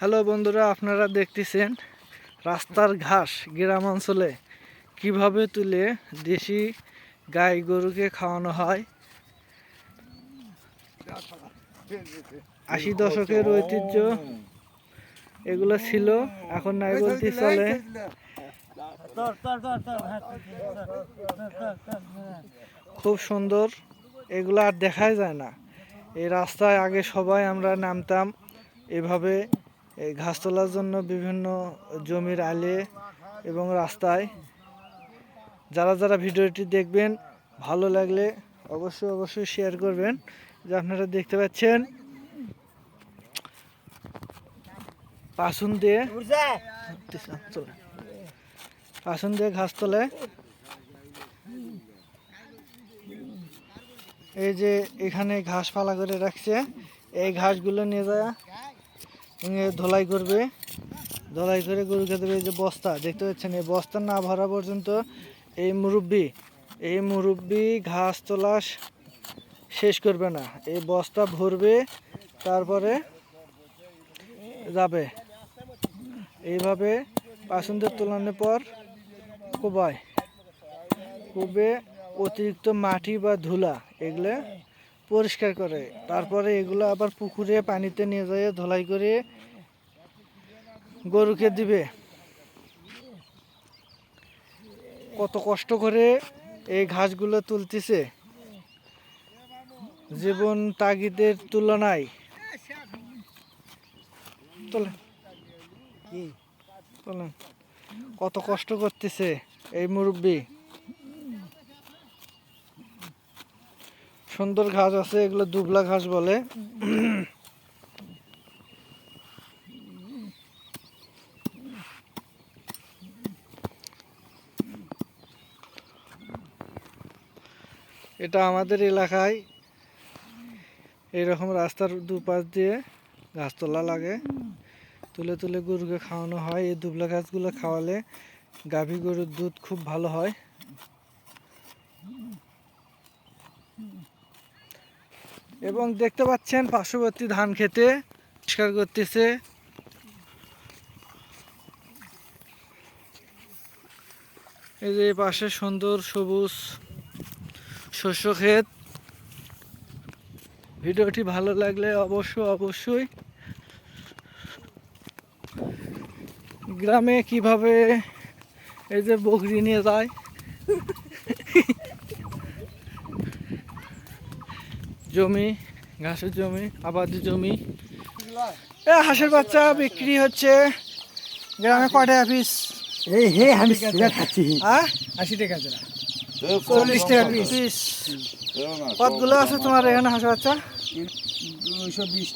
Hello বন্ধুরা, আপনারা দেখতেছেন রাস্তার ঘাস গ্রাম অঞ্চলে কীভাবে তুলে দেশি গাই গরুকে খাওয়ানো হয়? আশি দশকের ঐতিহ্য এগুলো ছিল, এখন নাই বলতে চলে। খুব সুন্দর, এগুলো আর দেখাই যায় না। এই রাস্তায় আগে সবাই আমরা নামতাম, এভাবে এই ঘাস তোলার জন্য বিভিন্ন জমির আলে এবং রাস্তায় যারা যারা ভিডিওটি দেখবেন ভালো লাগলে অবশ্যই অবশ্যই শেয়ার করবেন। যে আপনারা দেখতে পাচ্ছেন পাসুন দিয়ে পাসুন দিয়ে ঘাস তোলে। এই যে এখানে ঘাস ফালা করে রাখছে এই ঘাসগুলো নিয়ে যায়। ধোলাই করবে। ধলাই করে গরুকে দেবে এই যে বস্তা, দেখতে পাচ্ছেন, এই বস্তা না ভরা পর্যন্ত এই মুরব্বি এই মুরব্বি ঘাস তোলা শেষ করবে না। এই বস্তা ভরবে, তারপরে যাবে। এইভাবে পাসুন্দের তোলানোর পর কোবায়। কোবে অতিরিক্ত মাটি বা ধুলা, এগুলো পরিষ্কার করে। তারপরে এগুলো আবার পুকুরে পানিতে নিয়ে যায় ধোলাই করে গরুকে দিবে। কত কষ্ট করে এই ঘাসগুলো তুলতেছে। জীবন তাগিদের তুলনায়। তোলেন। তোলেন। কত কষ্ট করতেছে এই মুরব্বী। সুন্দর ঘাস আছে, এগুলো দুবলা ঘাস বলে। এটা আমাদের এলাকায় এরকম রাস্তার দুপাশ দিয়ে গাছ তোলা লাগে। তুলে তুলে গরুকে খাওয়ানো হয়। এই দুবলা গাছগুলো খাওয়ালে গাভী গরুর দুধ খুব ভালো হয়। এবং দেখতে পাচ্ছেন পার্শ্ববর্তী ধান খেতে পরিষ্কার করতেছে। এই যে পাশে সুন্দর সবুজ শস্য ক্ষেত। ভিডিওটি ভালো লাগলে অবশ্যই অবশ্যই গ্রামে কীভাবে এই যে বকরি নিয়ে যায় জমি ঘাসের জমি আবাদি জমি। এ হাঁসের বাচ্চা বিক্রি হচ্ছে গ্রামে কটে অফিস এই হে আমি খাচ্ছি। আহ আশি টাকা জোড়া চল্লিশ টাকা পিস কতগুলো আছে তোমার এখানে হাঁসের বাচ্চা? দুশো বিশ